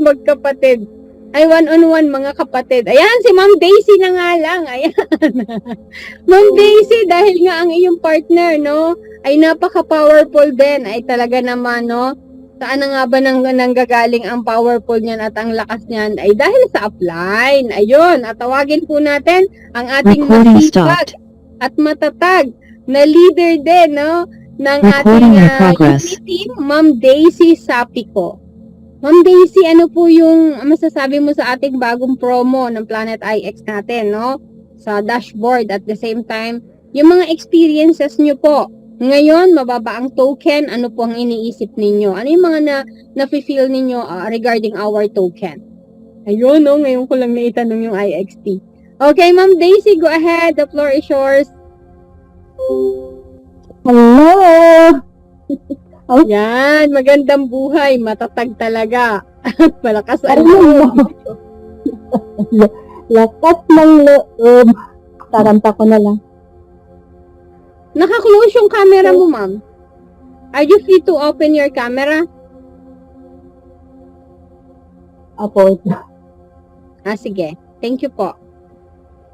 magkapatid. Ay, one-on-one, mga kapatid. Ayan, si Ma'am Daisy na nga lang. Ayan. Ma'am Daisy, dahil nga ang iyong partner, no, ay napaka-powerful din. Ay talaga naman, no, saan na nga ba nang, nanggagaling ang powerful niyan at ang lakas niyan? Ay dahil sa upline. Ayun, at tawagin po natin ang ating stopped. at matatag na leader din, no, ng ating Recording in uh, progress. team, Ma'am Daisy Sapico. Ma'am Daisy, ano po yung masasabi mo sa ating bagong promo ng Planet IX natin, no? Sa dashboard at the same time, yung mga experiences nyo po. Ngayon, mababa ang token, ano po ang iniisip ninyo? Ano yung mga na, na-feel ninyo ah, regarding our token? Ayun, no? Ngayon ko lang naitanong yung IXT. Okay, Ma'am Daisy, go ahead. The floor is yours. Hello! Yan, magandang buhay, matatag talaga. At malakas ang loob. Lakas ng loob. Taranta ko na lang. Naka-close yung camera mo, ma'am. Are you free to open your camera? Apo. Ah, sige. Thank you po.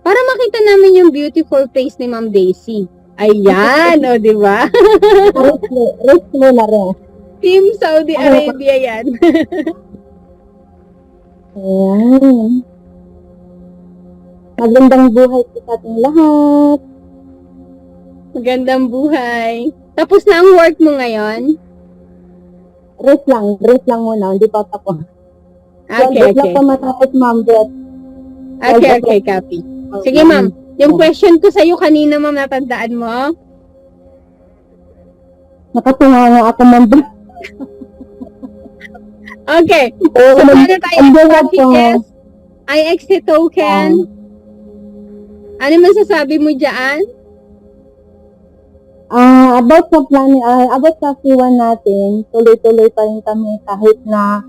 Para makita namin yung beautiful face ni Ma'am Daisy. Ayan, o, di ba? Rest mo, na rin. Team Saudi Arabia yan. Ayan. Magandang buhay po sa ating lahat. Magandang buhay. Tapos na ang work mo ngayon? Rest lang. Rest lang muna. Hindi pa tapos. Okay, Rest lang okay. pa matapos, ma'am. Rest. Okay, okay, copy. Sige, ma'am. Yung question ko sa'yo kanina, ma'am, natandaan mo? Nakatunga nga ako, ma'am. Okay. So, paano tayo ko. mag-IX? IXT token? Ano masasabi mo dyan? Ah, about sa plan, ah, about sa C1 natin, tuloy-tuloy pa rin kami kahit na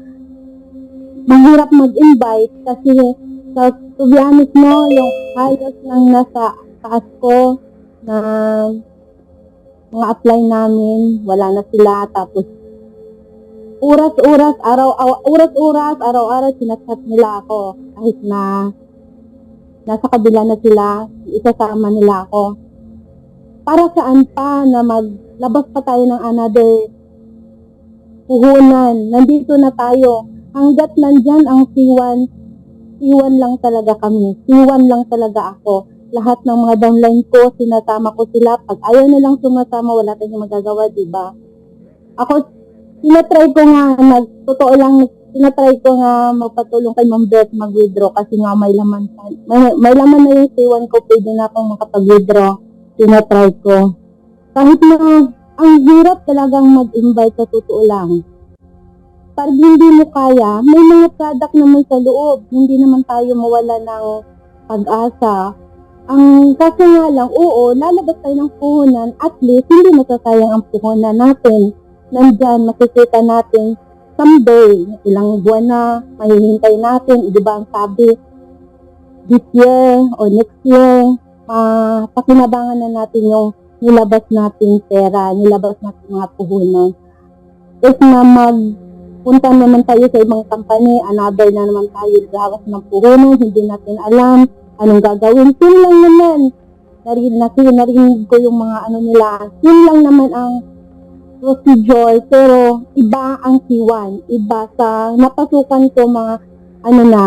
mahirap mag-invite kasi sa to be honest no, yung halos lang nasa taas ko na mga apply namin, wala na sila tapos oras-oras, araw, aw- oras-oras, araw-araw sinachat nila ako kahit na nasa kabila na sila, isasama nila ako para saan pa na maglabas pa tayo ng another puhunan. Nandito na tayo. Hanggat nandyan ang C1, C1 lang talaga kami. C1 lang talaga ako. Lahat ng mga downline ko, sinasama ko sila. Pag ayaw nilang sumasama, wala tayong magagawa, di ba? Ako, sinatry ko nga, nag, totoo lang, sinatry ko nga magpatulong kay Ma'am Beth mag-withdraw kasi nga may laman, may, may laman na yung C1 ko, pwede na akong makapag-withdraw tinatry ko. Kahit na ang hirap talagang mag-invite sa totoo lang. Pag hindi mo kaya, may mga product naman sa loob. Hindi naman tayo mawala ng pag-asa. Ang kaso nga lang, oo, lalabas tayo ng puhunan, at least hindi masasayang ang puhunan natin. Nandyan, makikita natin someday, ilang buwan na, mahihintay natin, di ba ang sabi, this year or next year, ah pakinabangan na natin yung nilabas nating pera, nilabas nating mga puhunan. If na magpunta naman tayo sa ibang company, another na naman tayo gawas ng puhunan, hindi natin alam anong gagawin. Yun lang naman. Narinig, narinig, narinig ko yung mga ano nila. Yun lang naman ang procedure, pero iba ang C1. Iba sa napasukan ko mga ano na,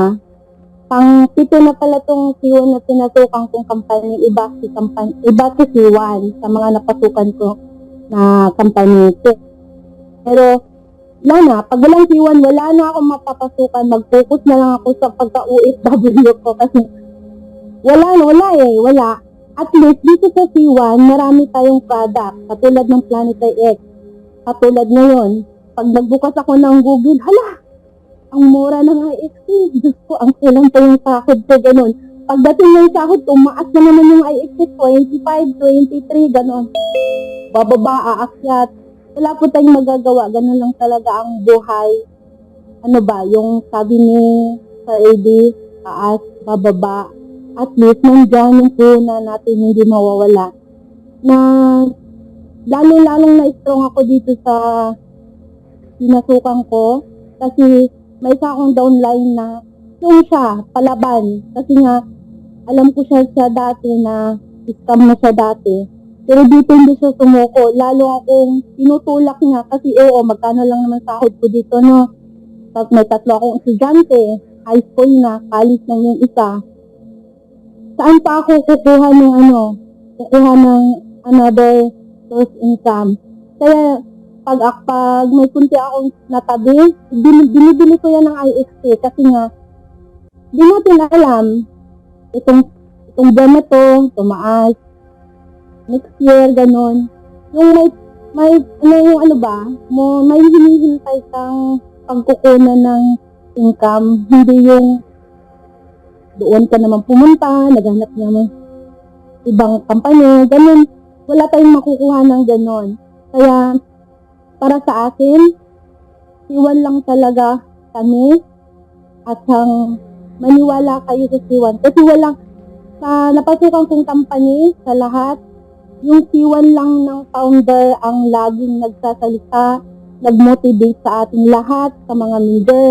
pang pito na pala tong C1 na pinasukan kong company, iba si company, iba si C1 sa mga napasukan ko na company. Pero, wala na, pag walang C1, wala na ako mapapasukan, mag-focus na lang ako sa pagka-OFW ko kasi wala na, wala eh, wala. At least, dito sa C1, marami tayong product, katulad ng Planet X. Katulad ngayon, pag nagbukas ako ng Google, hala, ang mura ng IXT. Diyos ko, ang kulang pa yung sahod ko, ganun. Pagdating ng sahod, tumaas na naman yung IXT, 25, 23, ganun. Bababa, aakyat. Wala po tayong magagawa, ganun lang talaga ang buhay. Ano ba, yung sabi ni Sir AD, taas, bababa. At least, nandyan yung puna natin hindi mawawala. Na, lalo-lalong na-strong ako dito sa pinasukan ko. Kasi, may isa akong downline na yung siya, palaban. Kasi nga, alam ko siya siya dati na scam na siya dati. Pero dito hindi siya sumuko. Lalo akong tinutulak niya kasi oo, magkano lang naman sahod ko dito, no? Tapos may tatlo akong estudyante, high school na, college na yung isa. Saan pa ako kukuha ng ano, kukuha ng another source income? Kaya pag, pag may kunti akong natabi, bin- binibili ko yan ng IXT kasi nga, di natin alam, itong, itong buwan na to, tumaas, next year, ganun. Yung may, may, ano yung ano ba, mo, may hinihintay kang pagkukunan ng income, hindi yung doon ka naman pumunta, naghanap naman ibang kampanya, ganun. Wala tayong makukuha ng ganun. Kaya, para sa akin, siwan lang talaga kami at ang maniwala kayo sa siwan. Kasi walang, sa napasukan kong company, sa lahat, yung siwan lang ng founder ang laging nagsasalita, nag-motivate sa ating lahat, sa mga leader,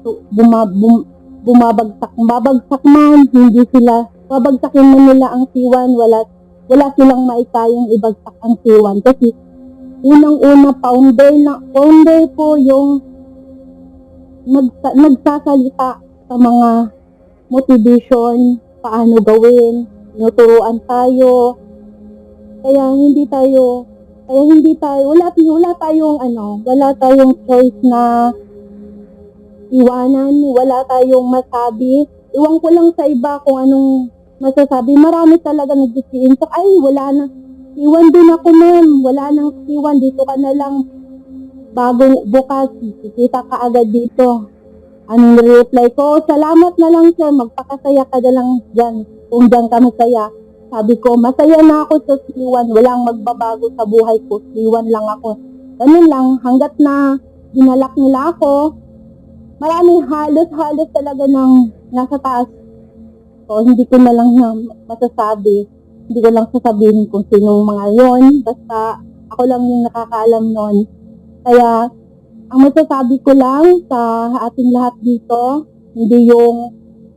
so, buma, bum, bumabagsak, babagsak man, hindi sila, babagsakin man nila ang siwan, wala, wala silang maikayang ibagsak ang siwan. Kasi, unang-una, founder na, founder po yung nagsa, nagsasalita sa mga motivation, paano gawin, tinuturuan tayo, kaya hindi tayo, kaya hindi tayo, wala, wala tayong ano, wala tayong choice na iwanan, wala tayong masabi. Iwan ko lang sa iba kung anong masasabi. Marami talaga nag-decision. So, ay, wala na. Iwan din ako, ma'am. Wala nang iwan. Dito ka na lang. Bago bukas, kikita ka agad dito. Anong reply ko? Salamat na lang, sir. Magpakasaya ka na lang dyan. Kung dyan ka masaya. Sabi ko, masaya na ako sa Siwan. Walang magbabago sa buhay ko. Siwan lang ako. Ganun lang. Hanggat na dinalak nila ako, marami halos-halos talaga ng nasa taas. So, hindi ko na lang na masasabi. Hindi ko lang sasabihin kung sinong mga yon. Basta ako lang yung nakakaalam nun. Kaya, ang masasabi ko lang sa ating lahat dito, hindi yung,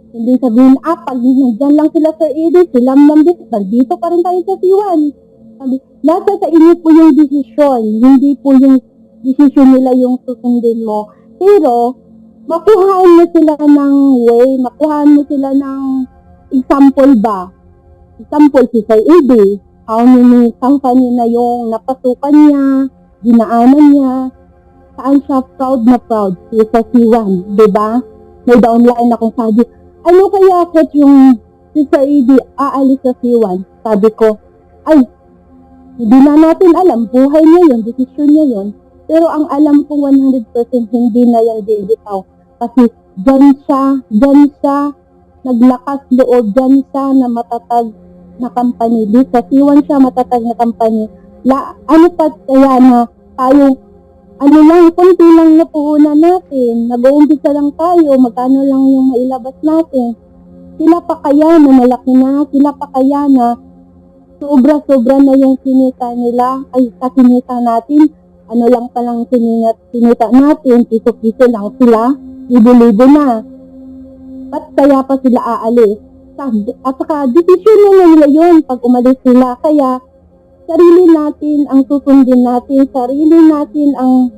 hindi sabihin, ah, pag nandyan lang sila sa Edith, sila din, nandito pa rin tayo sa Siwan. Sabi, nasa sa inyo po yung desisyon, hindi po yung desisyon nila yung susundin mo. Pero, makuhaan mo sila ng way, makuhaan mo sila ng example ba? Example, si Sir Edi, how many company na yung napasukan niya, dinaanan niya, saan siya proud na proud, sa C1, di ba? May downline akong sabi, ano kaya coach yung si Sir Edi aalis sa C1? Sabi ko, ay, hindi na natin alam, buhay niya yun, desisyon niya yun. Pero ang alam ko 100% hindi na yan bibitaw. Kasi dyan siya, dyan siya, naglakas loob, dyan siya na matatag na company. Di sa Siwan siya matatag na company. La, ano pa kaya na tayo, ano lang, kunti lang na puhunan natin. Nag-uumpisa lang tayo, magkano lang yung mailabas natin. Sila pa kaya na malaki na, sila pa kaya na sobra-sobra na yung sinita nila, ay sa sinita natin, ano lang palang sinita, sinita natin, piso-piso lang sila, libo-libo na. Ba't kaya pa sila aalis? At saka, desisyon na nila yun pag umalis sila. Kaya, sarili natin ang susundin natin, sarili natin ang,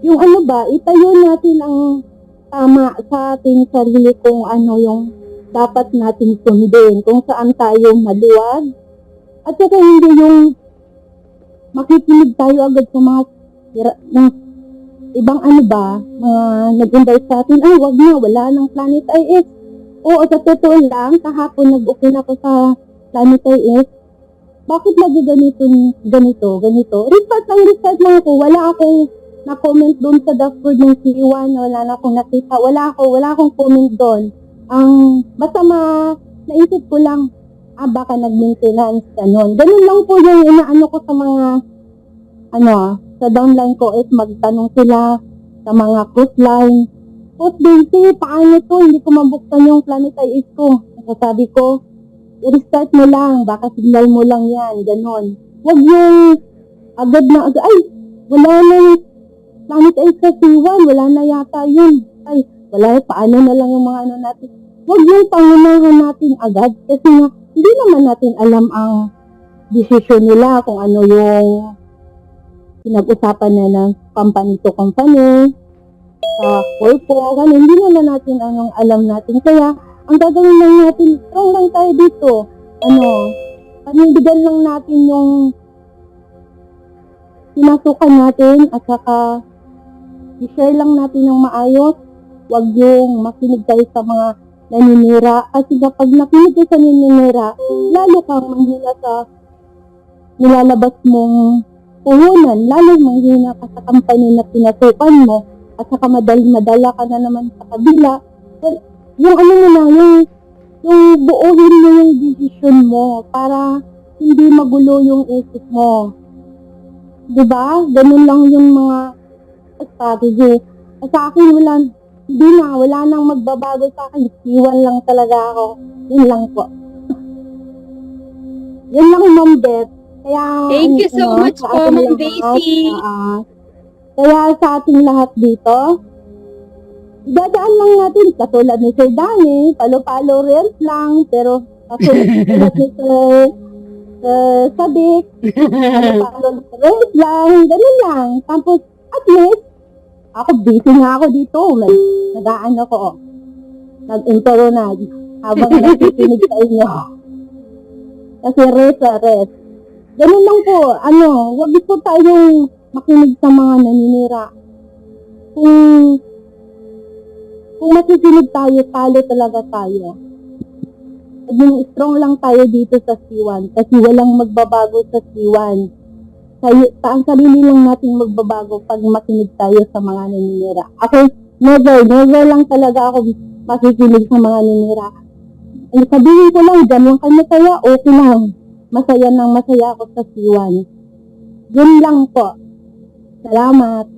yung ano ba, itayo natin ang tama sa ating sarili kung ano yung dapat natin sundin, kung saan tayo maluwag. At saka hindi yung makikinig tayo agad sa mga ng ibang ano ba, mga nag-invite sa atin, ay wag na, wala ng Planet IX. Oo, sa totoo lang, kahapon nag-okay na ako sa Planet IX. Bakit lagi ganito, ganito, ganito? Restart lang, restart lang ako. Wala akong na-comment doon sa dashboard ng C1. Wala na akong nakita. Wala ako, wala akong comment doon. Ang, basta ma, naisip ko lang, ah, baka nag-maintenance, ganun. Ganun lang po yung inaano ko sa mga, ano ah, sa downline ko is magtanong sila sa mga cruise line. Daisy, paano to? Hindi ko mabuksan yung Planet IS ko. Sasabi ko, i-restart mo lang, baka signal mo lang yan, ganon. Huwag yung agad na ay, wala na Planet IS sa C1, wala na yata yun. Ay, wala, paano na lang yung mga ano natin. Huwag yung pangunahan natin agad kasi nga, hindi naman natin alam ang desisyon nila kung ano yung pinag-usapan na ng company to company, sa corpo, ganun, hindi naman natin anong alam natin. Kaya, ang gagawin lang natin, strong lang tayo dito. Ano, panindigan lang natin yung pinasukan natin at saka i-share lang natin ng maayos. Huwag yung makinig tayo sa mga naninira. Kasi kapag nakinig ka sa naninira, lalo kang manghina sa nilalabas mong puhunan, lalo manghina ka sa company na pinasukan mo at saka madal madala ka na naman sa kabila. Well, yung ano mo na, yung, yung buuhin mo yung decision mo para hindi magulo yung isip mo. 'Di ba? Ganun lang yung mga strategy. At sa akin, wala, hindi na, wala nang magbabago sa akin. Iwan lang talaga ako. Yun lang po. Yun lang, Ma'am Beth. Kaya, Thank you so ano, much po, Ma'am Daisy. ah, kaya sa ating lahat dito, dadaan lang natin, katulad ni Sir Danny, palo-palo rent lang, pero katulad ni Sir uh, Sadik, palo-palo rent lang, ganun lang. Tapos, at least, ako busy nga ako dito, nag, nagaan ako, oh. nag-intro na, habang nakikinig sa inyo. Kasi rest, rest. Ganun lang po, ano, wag po tayong makinig sa mga naninira. Kung, kung makikinig tayo, talo talaga tayo. Maging strong lang tayo dito sa C1 kasi walang magbabago sa C1. Tayo, ang sarili lang natin magbabago pag makinig tayo sa mga naninira. Ako, never, never lang talaga ako makikinig sa mga naninira. Ano, sabihin ko lang, dyan lang kayo masaya, okay lang. Masaya nang masaya ako sa C1. Yun lang po. Salamat.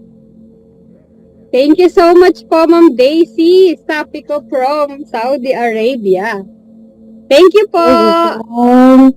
Thank you so much po, Ma'am Daisy Sapiko from Saudi Arabia. Thank you po. Um,